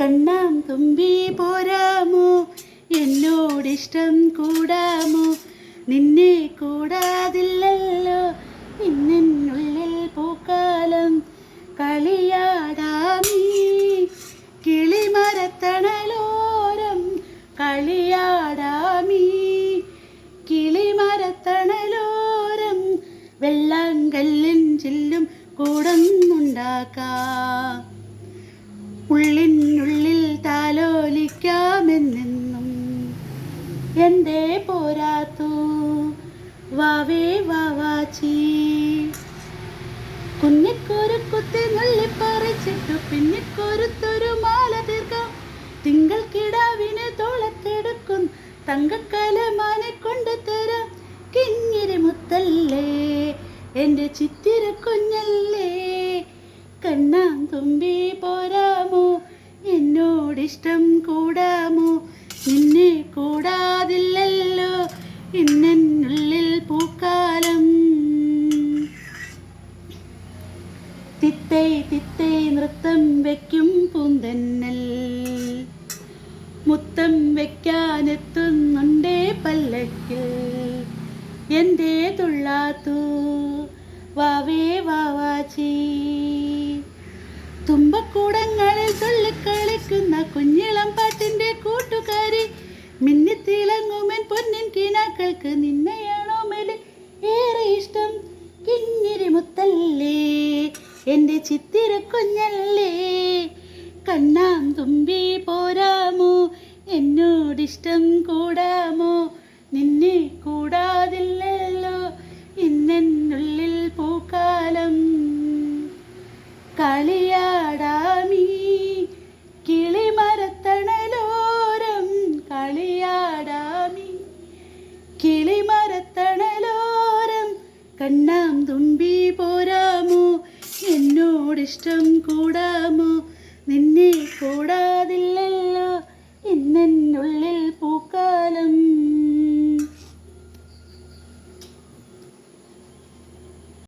കണ്ണാം തുമ്പി പോരാമോ? എന്നോടിഷ്ടം കൂടാമോ? നിന്നെ കൂടാതില്ലല്ലോ. ഇന്നുള്ളിൽ പൂക്കാലം കളിയാടാമീ. കിളിമരത്തണലോരം കളിയാടാമീ. കിളിമരത്തണലോരം വെള്ളാങ്കല്ലിൻ ചില്ലും കൂടന്നുണ്ടാക്കാം. ഉള്ളിനുള്ളിൽ താലോലിക്കാമെന്നെന്നും എന്റെ പോരാത്തു? വാവേ വാവാച്ചി കുഞ്ഞിക്കൊരുക്കുത്തി നുള്ളിപ്പറിച്ചിട്ടു പിന്നിക്കൊരുത്തൊരു മാല തീർക്കാം. തിങ്കൾ കിടാവിനെ തോളത്തെടുക്കും. തങ്കക്കലമാനെ കൊണ്ടു തരാം. കിങ്ങിരി മുത്തല്ലേ എന്റെ ചിത്തിര കുഞ്ഞല്ലേ. കണ്ണാം തുമ്പി പോരാമോ എന്നോടിഷ്ടം കൂടാമോ? നിന്നെ കൂടാതില്ലല്ലോ. ഇന്നുള്ളിൽ പൂക്കാലം. തിത്തൈ തിത്തൈ നൃത്തം വയ്ക്കും പൂന്തന്നൽ. മുത്തം വെക്കാനെത്തുന്നുണ്ടേ പല്ലക്കിൽ. എന്റെ തുള്ളാത്തു? വാവേ വാവാച്ചി കിനാക്കൾക്ക് നിന്നെയാണോ മേലെ ഏറെ ഇഷ്ടം? കിങ്ങിരി മുത്തല്ലേ എന്റെ ചിത്തിര കുഞ്ഞല്ലേ. കണ്ണാം തുമ്പി പോരാമോ? എന്നോടിഷ്ടം കൂടാമോ? നിന്നെ കൂടാതില്ലല്ലോ ഇന്നെന്നുള്ളിൽ പൂക്കാലം. കളിയാടാമീ എന്നോടിഷ്ടം കൂടാമോ? നിന്നെ ഇന്നെന്നുള്ളിൽ